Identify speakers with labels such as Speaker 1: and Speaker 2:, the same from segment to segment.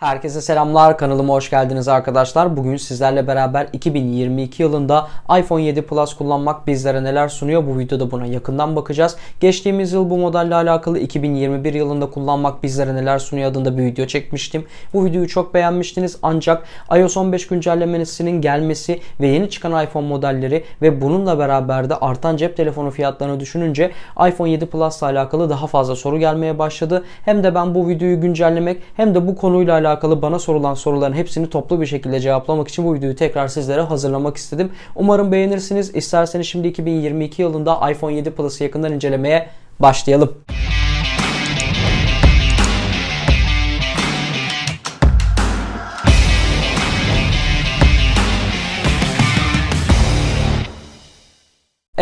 Speaker 1: Herkese selamlar kanalıma hoş geldiniz arkadaşlar. Bugün sizlerle beraber 2022 yılında iPhone 7 Plus kullanmak bizlere neler sunuyor bu videoda buna yakından bakacağız. Geçtiğimiz yıl bu modelle alakalı 2021 yılında kullanmak bizlere neler sunuyor adında bir video çekmiştim. Bu videoyu çok beğenmiştiniz ancak iOS 15 güncellemesinin gelmesi ve yeni çıkan iPhone modelleri ve bununla beraber de artan cep telefonu fiyatlarını düşününce iPhone 7 Plus ile alakalı daha fazla soru gelmeye başladı. Hem de ben bu videoyu güncellemek hem de bu konuyla alakalı alakalı bana sorulan soruların hepsini toplu bir şekilde cevaplamak için bu videoyu tekrar sizlere hazırlamak istedim. Umarım beğenirsiniz. İsterseniz şimdi 2022 yılında iPhone 7 Plus'ı yakından incelemeye başlayalım.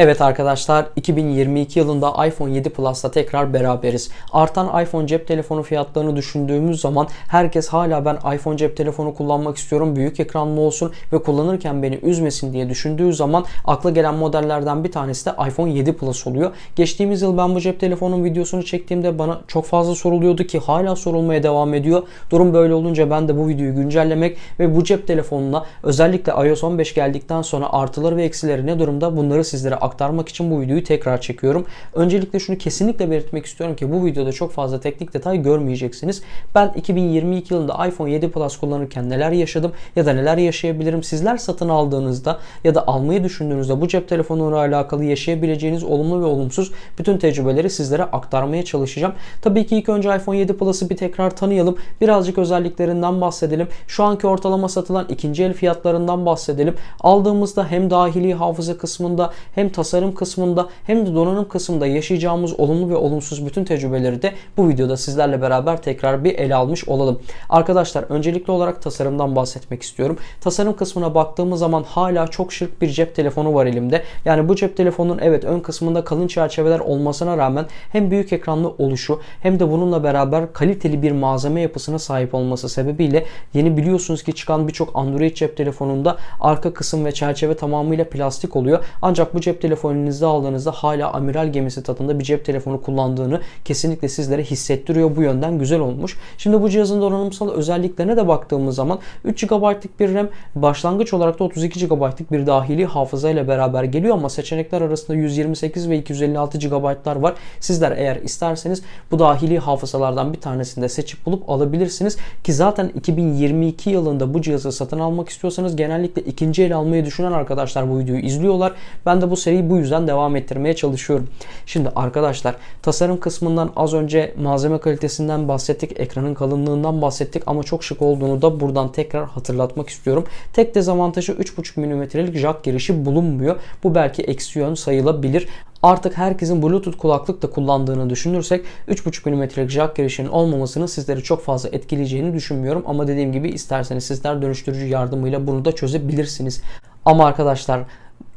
Speaker 1: Evet arkadaşlar 2022 yılında iPhone 7 Plus'ta tekrar beraberiz. Artan iPhone cep telefonu fiyatlarını düşündüğümüz zaman herkes hala ben iPhone cep telefonu kullanmak istiyorum. Büyük ekranlı olsun ve kullanırken beni üzmesin diye düşündüğü zaman akla gelen modellerden bir tanesi de iPhone 7 Plus oluyor. Geçtiğimiz yıl ben bu cep telefonun videosunu çektiğimde bana çok fazla soruluyordu ki hala sorulmaya devam ediyor. Durum böyle olunca ben de bu videoyu güncellemek ve bu cep telefonuna özellikle iOS 15 geldikten sonra artıları ve eksileri ne durumda bunları sizlere aktarmak için bu videoyu tekrar çekiyorum. Öncelikle şunu kesinlikle belirtmek istiyorum ki bu videoda çok fazla teknik detay görmeyeceksiniz. Ben 2022 yılında iPhone 7 Plus kullanırken neler yaşadım ya da neler yaşayabilirim sizler satın aldığınızda ya da almayı düşündüğünüzde bu cep telefonuyla alakalı yaşayabileceğiniz olumlu ve olumsuz bütün tecrübeleri sizlere aktarmaya çalışacağım. Tabii ki ilk önce iPhone 7 Plus'ı bir tekrar tanıyalım. Birazcık özelliklerinden bahsedelim. Şu anki ortalama satılan ikinci el fiyatlarından bahsedelim. Aldığımızda hem dahili hafıza kısmında hem tasarım kısmında hem de donanım kısmında yaşayacağımız olumlu ve olumsuz bütün tecrübeleri de bu videoda sizlerle beraber tekrar bir ele almış olalım. Arkadaşlar öncelikli olarak tasarımdan bahsetmek istiyorum. Tasarım kısmına baktığımız zaman hala çok şık bir cep telefonu var elimde. Yani bu cep telefonunun evet ön kısmında kalın çerçeveler olmasına rağmen hem büyük ekranlı oluşu hem de bununla beraber kaliteli bir malzeme yapısına sahip olması sebebiyle yeni biliyorsunuz ki çıkan birçok Android cep telefonunda arka kısım ve çerçeve tamamıyla plastik oluyor. Ancak bu cep telefonu elinizde aldığınızda hala amiral gemisi tadında bir cep telefonu kullandığını kesinlikle sizlere hissettiriyor. Bu yönden güzel olmuş. Şimdi bu cihazın donanımsal özelliklerine de baktığımız zaman 3 GB'lık bir RAM başlangıç olarak da 32 GB'lık bir dahili hafıza ile beraber geliyor ama seçenekler arasında 128 ve 256 GB'lar var. Sizler eğer isterseniz bu dahili hafızalardan bir tanesini de seçip bulup alabilirsiniz ki zaten 2022 yılında bu cihazı satın almak istiyorsanız genellikle ikinci el almayı düşünen arkadaşlar bu videoyu izliyorlar. Ben de bu seriyi bu yüzden devam ettirmeye çalışıyorum. Şimdi arkadaşlar tasarım kısmından az önce malzeme kalitesinden bahsettik. Ekranın kalınlığından bahsettik ama çok şık olduğunu da buradan tekrar hatırlatmak istiyorum. Tek dezavantajı 3.5 mm'lik jack girişi bulunmuyor. Bu belki eksi yön sayılabilir. Artık herkesin Bluetooth kulaklık da kullandığını düşünürsek 3.5 mm'lik jack girişinin olmamasının sizleri çok fazla etkileyeceğini düşünmüyorum. Ama dediğim gibi isterseniz sizler dönüştürücü yardımıyla bunu da çözebilirsiniz. Ama arkadaşlar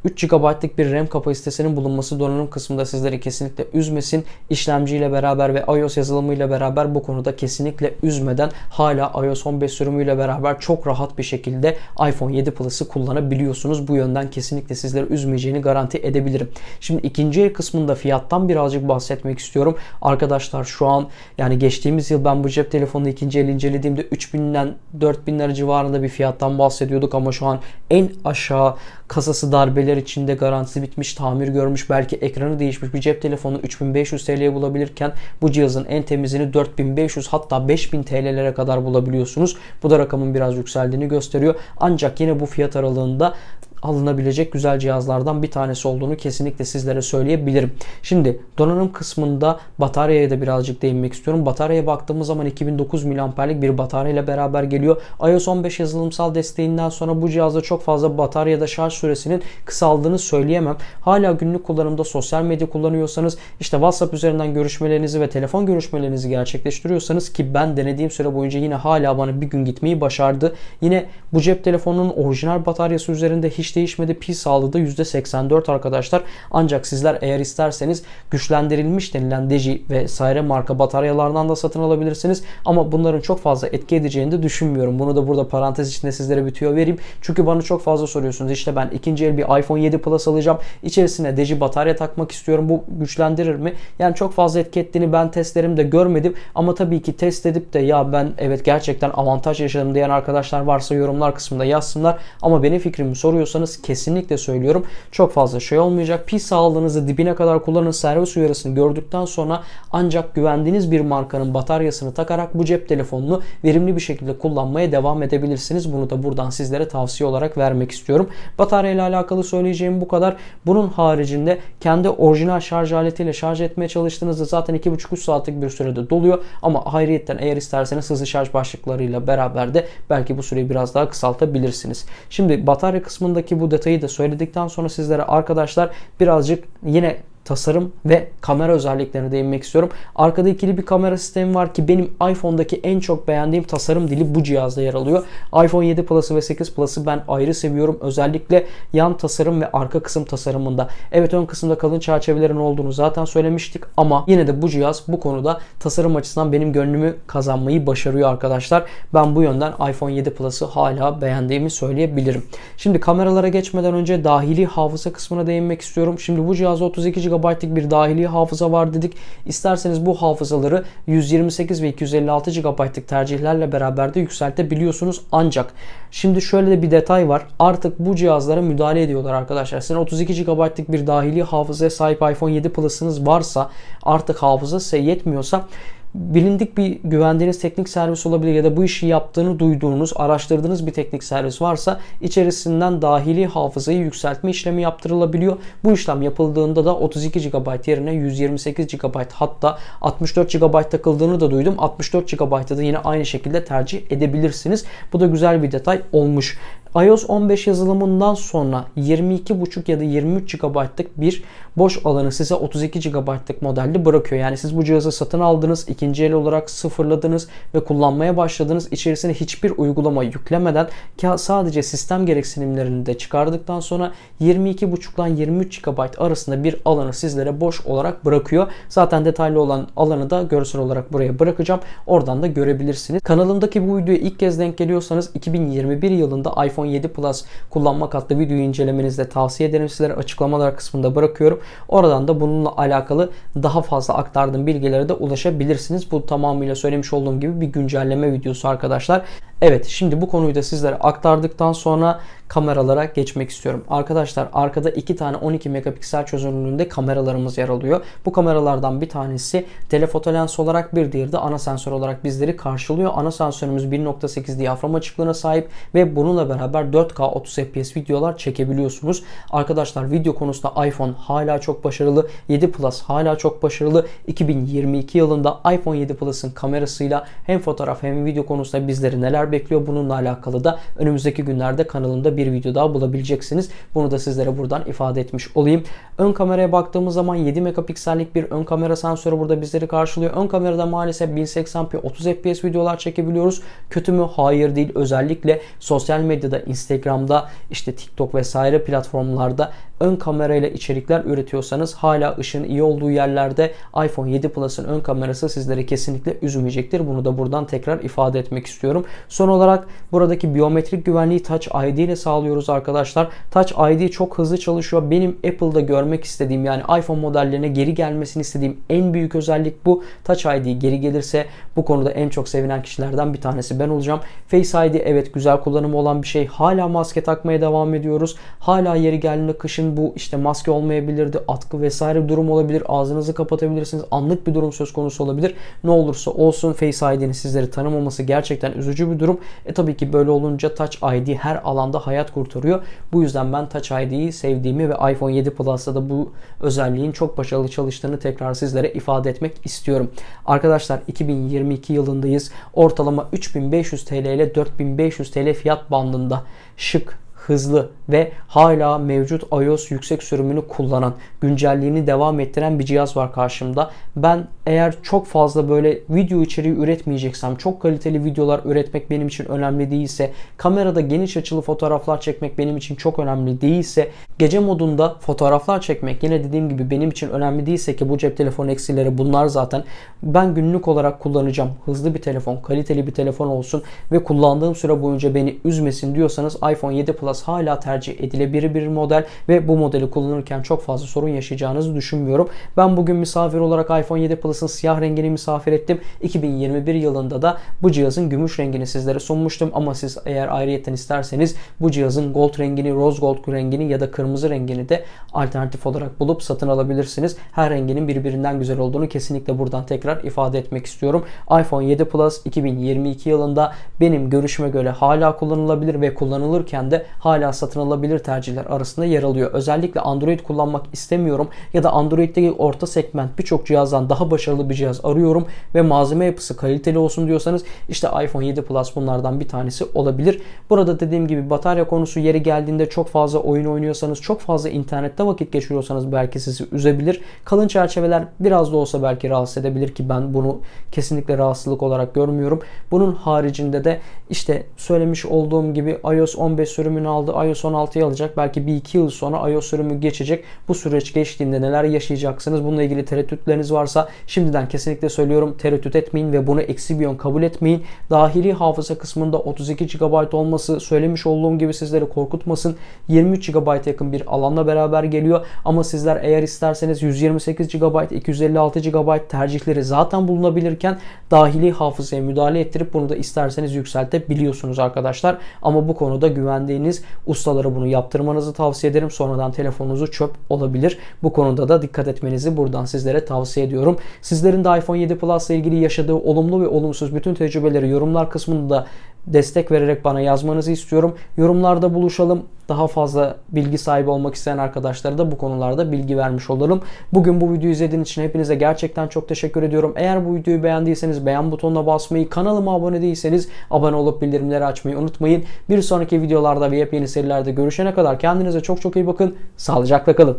Speaker 1: 3 GB'lık bir RAM kapasitesinin bulunması donanım kısmında sizleri kesinlikle üzmesin. İşlemciyle beraber ve iOS yazılımıyla beraber bu konuda kesinlikle üzmeden hala iOS 15 sürümüyle beraber çok rahat bir şekilde iPhone 7 Plus'ı kullanabiliyorsunuz. Bu yönden kesinlikle sizleri üzmeyeceğini garanti edebilirim. Şimdi ikinci el kısmında fiyattan birazcık bahsetmek istiyorum. Arkadaşlar şu an yani geçtiğimiz yıl ben bu cep telefonunu ikinci el incelediğimde 3000'den 4000 lira civarında bir fiyattan bahsediyorduk ama şu an en aşağı kasası darbeler içinde garantisi bitmiş, tamir görmüş, belki ekranı değişmiş bir cep telefonu 3500 TL'ye bulabilirken bu cihazın en temizini 4500 hatta 5000 TL'lere kadar bulabiliyorsunuz. Bu da rakamın biraz yükseldiğini gösteriyor. Ancak yine bu fiyat aralığında alınabilecek güzel cihazlardan bir tanesi olduğunu kesinlikle sizlere söyleyebilirim. Şimdi donanım kısmında bataryaya da birazcık değinmek istiyorum. Bataryaya baktığımız zaman 2009 mAh'lik bir batarya ile beraber geliyor. iOS 15 yazılımsal desteğinden sonra bu cihazda çok fazla bataryada şarj süresinin kısaldığını söyleyemem. Hala günlük kullanımda sosyal medya kullanıyorsanız işte WhatsApp üzerinden görüşmelerinizi ve telefon görüşmelerinizi gerçekleştiriyorsanız ki ben denediğim süre boyunca yine hala bana bir gün gitmeyi başardı. Yine bu cep telefonunun orijinal bataryası üzerinde hiç değişmedi. Pil sağlığı da %84 arkadaşlar. Ancak sizler eğer isterseniz güçlendirilmiş denilen Deji vesaire marka bataryalardan da satın alabilirsiniz. Ama bunların çok fazla etki edeceğini de düşünmüyorum. Bunu da burada parantez içinde sizlere bir tüyo vereyim. Çünkü bana çok fazla soruyorsunuz. İşte ben ikinci el bir iPhone 7 Plus alacağım. İçerisine Deji batarya takmak istiyorum. Bu güçlendirir mi? Yani çok fazla etki ettiğini ben testlerimde görmedim. Ama tabii ki test edip de ya ben evet gerçekten avantaj yaşadım diyen arkadaşlar varsa yorumlar kısmında yazsınlar. Ama benim fikrimi soruyorsanız kesinlikle söylüyorum. Çok fazla şey olmayacak. Pil sağlığınızı dibine kadar kullanın. Servis uyarısını gördükten sonra ancak güvendiğiniz bir markanın bataryasını takarak bu cep telefonunu verimli bir şekilde kullanmaya devam edebilirsiniz. Bunu da buradan sizlere tavsiye olarak vermek istiyorum. Batarya ile alakalı söyleyeceğim bu kadar. Bunun haricinde kendi orijinal şarj aletiyle şarj etmeye çalıştığınızda zaten 2,5-3 saatlik bir sürede doluyor. Ama ayrıyetten eğer isterseniz hızlı şarj başlıklarıyla beraber de belki bu süreyi biraz daha kısaltabilirsiniz. Şimdi batarya kısmındaki bu detayı da söyledikten sonra sizlere arkadaşlar birazcık yine tasarım ve kamera özelliklerine değinmek istiyorum. Arkada ikili bir kamera sistemi var ki benim iPhone'daki en çok beğendiğim tasarım dili bu cihazda yer alıyor. iPhone 7 Plus'ı ve 8 Plus'ı ben ayrı seviyorum. Özellikle yan tasarım ve arka kısım tasarımında. Evet ön kısımda kalın çerçevelerin olduğunu zaten söylemiştik ama yine de bu cihaz bu konuda tasarım açısından benim gönlümü kazanmayı başarıyor arkadaşlar. Ben bu yönden iPhone 7 Plus'ı hala beğendiğimi söyleyebilirim. Şimdi kameralara geçmeden önce dahili hafıza kısmına değinmek istiyorum. Şimdi bu cihazda 32 GB'lık bir dahili hafıza var dedik. İsterseniz bu hafızaları 128 ve 256 GB'lık tercihlerle beraber de yükseltebiliyorsunuz. Ancak şimdi şöyle de bir detay var. Artık bu cihazlara müdahale ediyorlar arkadaşlar. Sizin 32 GB'lık bir dahili hafızaya sahip iPhone 7 Plus'ınız varsa artık hafıza size yetmiyorsa bilindik bir güvendiğiniz teknik servis olabilir ya da bu işi yaptığını duyduğunuz, araştırdığınız bir teknik servis varsa içerisinden dahili hafızayı yükseltme işlemi yaptırılabiliyor. Bu işlem yapıldığında da 32 GB yerine 128 GB hatta 64 GB takıldığını da duydum. 64 GB'da da yine aynı şekilde tercih edebilirsiniz. Bu da güzel bir detay olmuş iOS 15 yazılımından sonra 22.5 ya da 23 GB'lık bir boş alanı size 32 GB'lık modelde bırakıyor. Yani siz bu cihazı satın aldınız, ikinci el olarak sıfırladınız ve kullanmaya başladınız. İçerisine hiçbir uygulama yüklemeden sadece sistem gereksinimlerini de çıkardıktan sonra 22.5'dan 23 GB arasında bir alanı sizlere boş olarak bırakıyor. Zaten detaylı olan alanı da görsel olarak buraya bırakacağım. Oradan da görebilirsiniz. Kanalımdaki bu videoya ilk kez denk geliyorsanız 2021 yılında iPhone iPhone 7 Plus kullanmak adlı videoyu incelemenizde de tavsiye ederim. Sizlere açıklamalar kısmında bırakıyorum. Oradan da bununla alakalı daha fazla aktardığım bilgilere de ulaşabilirsiniz. Bu tamamıyla söylemiş olduğum gibi bir güncelleme videosu arkadaşlar. Evet şimdi bu konuyu da sizlere aktardıktan sonra kameralara geçmek istiyorum. Arkadaşlar arkada iki tane 12 megapiksel çözünürlüğünde kameralarımız yer alıyor. Bu kameralardan bir tanesi telefoto lens olarak bir diğeri de ana sensör olarak bizleri karşılıyor. Ana sensörümüz 1.8 diyafram açıklığına sahip ve bununla beraber 4K 30 FPS videolar çekebiliyorsunuz. Arkadaşlar video konusunda iPhone hala çok başarılı. 7 Plus hala çok başarılı. 2022 yılında iPhone 7 Plus'ın kamerasıyla hem fotoğraf hem video konusunda bizleri neler bekliyor bununla alakalı da önümüzdeki günlerde kanalımda bir video daha bulabileceksiniz. Bunu da sizlere buradan ifade etmiş olayım. Ön kameraya baktığımız zaman 7 megapiksellik bir ön kamera sensörü burada bizleri karşılıyor. Ön kamerada maalesef 1080p 30 fps videolar çekebiliyoruz. Kötü mü? Hayır değil. Özellikle sosyal medyada, Instagram'da, işte TikTok vesaire platformlarda ön kamerayla içerikler üretiyorsanız hala ışığın iyi olduğu yerlerde iPhone 7 Plus'ın ön kamerası sizleri kesinlikle üzmeyecektir. Bunu da buradan tekrar ifade etmek istiyorum. Son olarak buradaki biyometrik güvenliği Touch ID ile sağlıyoruz arkadaşlar. Touch ID çok hızlı çalışıyor. Benim Apple'da görmek istediğim yani iPhone modellerine geri gelmesini istediğim en büyük özellik bu. Touch ID geri gelirse bu konuda en çok sevinen kişilerden bir tanesi ben olacağım. Face ID evet güzel kullanımı olan bir şey. Hala maske takmaya devam ediyoruz. Hala yeri geldiğinde kışın bu işte maske olmayabilirdi, atkı vesaire bir durum olabilir. Ağzınızı kapatabilirsiniz. Anlık bir durum söz konusu olabilir. Ne olursa olsun Face ID'nin sizleri tanımaması gerçekten üzücü bir durum. E tabii ki böyle olunca Touch ID her alanda hayat kurtarıyor. Bu yüzden ben Touch ID'yi sevdiğimi ve iPhone 7 Plus'ta da bu özelliğin çok başarılı çalıştığını tekrar sizlere ifade etmek istiyorum. Arkadaşlar 2022 yılındayız. Ortalama 3500 TL ile 4500 TL fiyat bandında şık, hızlı ve hala mevcut iOS yüksek sürümünü kullanan, güncelliğini devam ettiren bir cihaz var karşımda. Ben eğer çok fazla böyle video içeriği üretmeyeceksem, çok kaliteli videolar üretmek benim için önemli değilse, kamerada geniş açılı fotoğraflar çekmek benim için çok önemli değilse, gece modunda fotoğraflar çekmek yine dediğim gibi benim için önemli değilse ki bu cep telefonu eksileri bunlar zaten ben günlük olarak kullanacağım. Hızlı bir telefon, kaliteli bir telefon olsun ve kullandığım süre boyunca beni üzmesin diyorsanız iPhone 7 Plus hala tercih edilebilir bir model ve bu modeli kullanırken çok fazla sorun yaşayacağınızı düşünmüyorum. Ben bugün misafir olarak iPhone 7 Plus'ın siyah rengini misafir ettim. 2021 yılında da bu cihazın gümüş rengini sizlere sunmuştum ama siz eğer ayrıyetten isterseniz bu cihazın gold rengini, rose gold rengini ya da kırmızı rengini de alternatif olarak bulup satın alabilirsiniz. Her renginin birbirinden güzel olduğunu kesinlikle buradan tekrar ifade etmek istiyorum. iPhone 7 Plus 2022 yılında benim görüşüme göre hala kullanılabilir ve kullanılırken de hala satın alabilir tercihler arasında yer alıyor. Özellikle Android kullanmak istemiyorum ya da Android'deki orta segment birçok cihazdan daha başarılı bir cihaz arıyorum ve malzeme yapısı kaliteli olsun diyorsanız işte iPhone 7 Plus bunlardan bir tanesi olabilir. Burada dediğim gibi batarya konusu yeri geldiğinde çok fazla oyun oynuyorsanız, çok fazla internette vakit geçiriyorsanız belki sizi üzebilir. Kalın çerçeveler biraz da olsa belki rahatsız edebilir ki ben bunu kesinlikle rahatsızlık olarak görmüyorum. Bunun haricinde de işte söylemiş olduğum gibi iOS 15 sürümünü aldı. iOS 16'yı alacak. Belki bir iki yıl sonra iOS sürümü geçecek. Bu süreç geçtiğinde neler yaşayacaksınız? Bununla ilgili tereddütleriniz varsa şimdiden kesinlikle söylüyorum tereddüt etmeyin ve bunu eksi bir yön kabul etmeyin. Dahili hafıza kısmında 32 GB olması söylemiş olduğum gibi sizleri korkutmasın. 23 GB'a yakın bir alanla beraber geliyor. Ama sizler eğer isterseniz 128 GB, 256 GB tercihleri zaten bulunabilirken dahili hafızaya müdahale ettirip bunu da isterseniz yükseltebiliyorsunuz arkadaşlar. Ama bu konuda güvendiğiniz ustalara bunu yaptırmanızı tavsiye ederim. Sonradan telefonunuzu çöp olabilir. Bu konuda da dikkat etmenizi buradan sizlere tavsiye ediyorum. Sizlerin de iPhone 7 Plus ile ilgili yaşadığı olumlu ve olumsuz bütün tecrübeleri yorumlar kısmında destek vererek bana yazmanızı istiyorum. Yorumlarda buluşalım. Daha fazla bilgi sahibi olmak isteyen arkadaşlara da bu konularda bilgi vermiş olalım. Bugün bu videoyu izlediğiniz için hepinize gerçekten çok teşekkür ediyorum. Eğer bu videoyu beğendiyseniz beğen butonuna basmayı, kanalıma abone değilseniz abone olup bildirimleri açmayı unutmayın. Bir sonraki videolarda ve yepyeni serilerde görüşene kadar kendinize çok çok iyi bakın. Sağlıcakla kalın.